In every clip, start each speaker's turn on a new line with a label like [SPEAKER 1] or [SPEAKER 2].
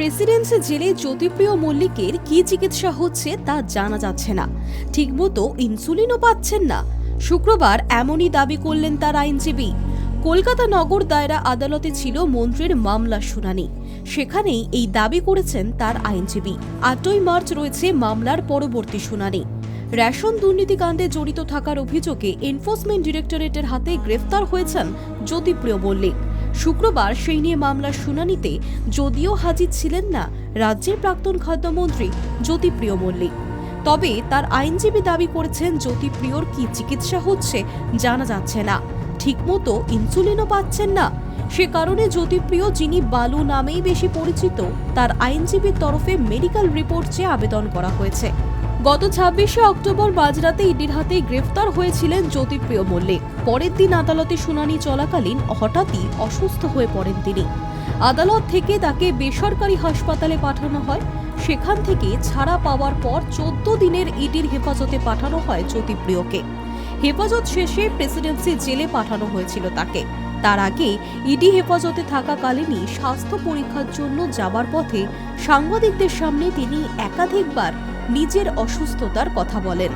[SPEAKER 1] Presidency জেলে জ্যোতিপ্রিয় মল্লিকের কি চিকিৎসা হচ্ছে তা জানা যাচ্ছে না। ঠিকমতো ইনসুলিনও পাচ্ছেন না। শুক্রবার এমনই দাবি করলেন তার আইনজীবী। কলকাতা নগর দায়রা আদালতে ছিল মন্ত্রীর মামলা শুনানি। সেখানেই এই দাবি করেছেন তার আইনজীবী। আটই মার্চ রয়েছে মামলার পরবর্তী শুনানি। রেশন দুর্নীতিকাণ্ডে জড়িত থাকার অভিযোগে এনফোর্সমেন্ট ডিরেক্টরেটের হাতে গ্রেফতার হয়েছেন জ্যোতিপ্রিয় মল্লিক। শুক্রবার সেই নিয়ে মামলার শুনানিতে যদিও হাজির ছিলেন না রাজ্যের প্রাক্তন খাদ্যমন্ত্রী জ্যোতিপ্রিয় মল্লিক। তবে তার আইনজীবী দাবি করেছেন জ্যোতিপ্রিয়র কি চিকিৎসা হচ্ছে জানা যাচ্ছে না। ঠিকমতো ইনসুলিনও পাচ্ছেন না। সে কারণে জ্যোতিপ্রিয়, যিনি বালু নামেই বেশি পরিচিত, তার আইনজীবীর তরফে মেডিকেল রিপোর্ট চেয়ে আবেদন করা হয়েছে। গত ছাব্বিশে অক্টোবর মাঝরাতে ইডির হাতে গ্রেফতার হয়েছিলেন জ্যোতিপ্রিয় মল্লিক। পরের দিন আদালতে শুনানি চলাকালীন হঠাৎই অসুস্থ হয়ে পড়েন তিনি। আদালত থেকে তাকে বেসরকারি হাসপাতালে পাঠানো হয়। সেখান থেকে ছাড়া পাওয়ার পর চোদ্দ দিনের ইডির হেফাজতে পাঠানো হয় জ্যোতিপ্রিয়কে। হেফাজত শেষে প্রেসিডেন্সি জেলে পাঠানো হয়েছিল তাকে। তার আগে ইডি হেফাজতে থাকাকালীনই স্বাস্থ্য পরীক্ষার জন্য যাবার পথে সাংবাদিকদের সামনে তিনি একাধিকবার নিজের অসুস্থতার কথা বলেন।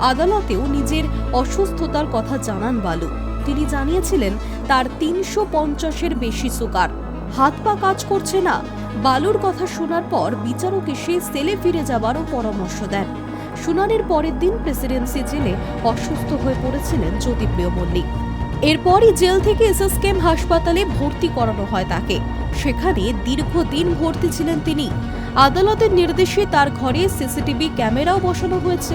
[SPEAKER 1] আদালতেও নিজের অসুস্থতার কথা জানান বালু। তিনি জানিয়েছিলেন, তার তিনশো পঞ্চাশের বেশি সুগার। হাত পা কাজ করছে না। বালুর কথা শোনার পর বিচারক এসে সেলে ফিরে যাবারও পরামর্শ দেন। শুনানির পরের দিন প্রেসিডেন্সি জেলে অসুস্থ হয়ে পড়েছিলেন জ্যোতিপ্রিয় মল্লিক। এরপরই জেল থেকে এসএসকেএম হাসপাতালে ভর্তি করানো হয় তাকে। সেখানে দীর্ঘদিন ভর্তি ছিলেন তিনি। আদালতের নির্দেশে তার ঘরে সিসিটিভি ক্যামেরাও বসানো হয়েছে।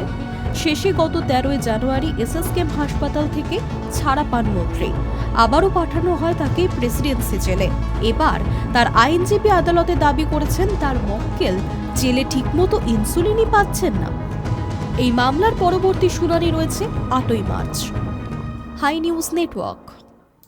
[SPEAKER 1] শেষে গত তেরোই জানুয়ারি এসএসকেএম হাসপাতাল থেকে ছাড়া পান মন্ত্রী। আবারও পাঠানো হয় তাকে প্রেসিডেন্সি জেলে। এবার তার আইনজীবী আদালতে দাবি করেছেন তার মক্কেল জেলে ঠিকমতো ইনসুলিনই পাচ্ছেন না। এই মামলার পরবর্তী শুনানি রয়েছে আটই মার্চ। High news network.